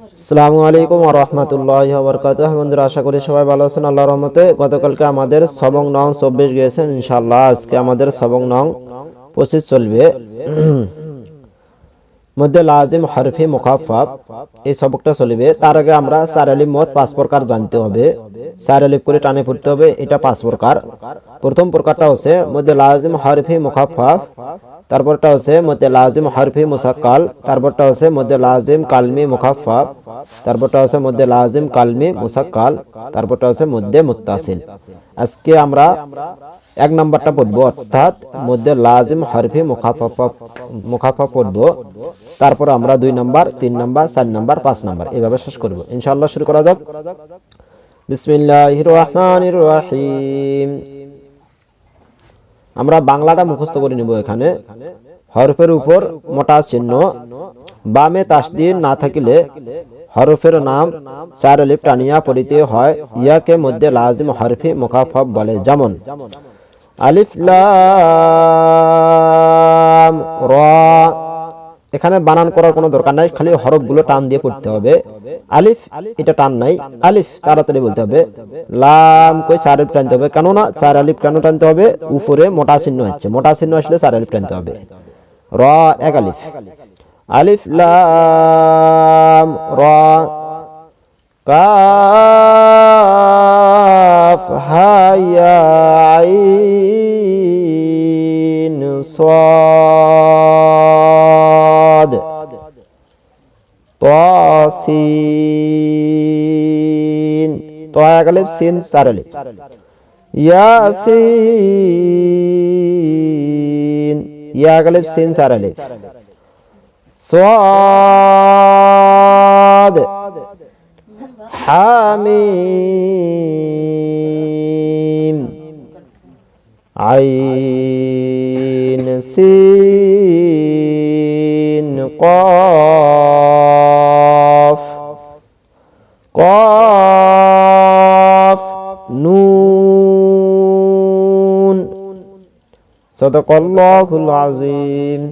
আসসালামু আলাইকুম রহমতুল্লাহ বরকাত বন্ধুরা, আশা করি সবাই ভালো আছেন। আল্লাহ রহমতে গতকালকে আমাদের সবং নং চব্বিশ গিয়েছেন ইনশাল্লাহ আজকে আমাদের সবং নং পঁচিশ চলবে। মধ্যে লাজিম, হরফি মুখাফাফ এই সবকটা চলবে। তার আগে আমরা চার মত পাঁচ প্রকার জানতে হবে। চার করে টানে পড়তে হবে, এটা পাঁচ প্রকার। প্রথম প্রকারটা হচ্ছে মধ্যে লাজিম, হরফি মুখাফাফ তারপরটা হচ্ছে মধ্যে লাজিম হরফি মুসাক্কাল, তারপরটা হচ্ছে মধ্যে লাজিম কালমি মুখাফাফ, তারপরটা হচ্ছে মধ্যে লাজিম কালমি মুসাক্কাল, তারপরটা হচ্ছে মধ্যে মুত্তাসিল। আজকে আমরা এক নাম্বারটা পড়ব, অর্থাৎ মধ্যে লাজিম হরফি মুখাফা মুখাফা পড়ব, তারপর আমরা দুই নাম্বার, তিন নাম্বার, চার নাম্বার, পাঁচ নাম্বার, এভাবে শেষ করব। ইনশাআল্লাহ শুরু করা যাক। বিসমিল্লাহির রহমানির রহিম। আমরা বাংলাটা মুখস্থ করে নিব এখানে। হরফের উপর মোটা চিহ্ন, বামে তাসদিন না থাকিলে হরফের নাম চার লিপ টানিয়া পড়িতে হয়। ইয়াকে মধ্যে লাজিম হরফি মুখাফব বলে। যেমন, আলিফ এখানে বানান করার কোনো দরকার নাই, খালি হরফগুলো টান দিয়ে পড়তে হবে। আলিফ, এটা টান নাই। আলিফ, তাড়াতাড়ি বলতে হবে। লাম, কই চার আলিফ টানতে হবে। কেননা চার আলিফ কেন টানতে হবে? উপরে মোটা চিহ্ন হচ্ছে মোটা চিহ্ন আসলে চার আলিফ টানতে হবে। র, এক আলিফ। আলিফ, লাম, র, কাফ, হায়া, আইন সা طاسين طاء ألف سين চার আলিফ ইয়াসিন ইয়া আলিফ সিন চার আলিফ صاد حميم عين سين قاف নুন সদকল্লাহুল আজিম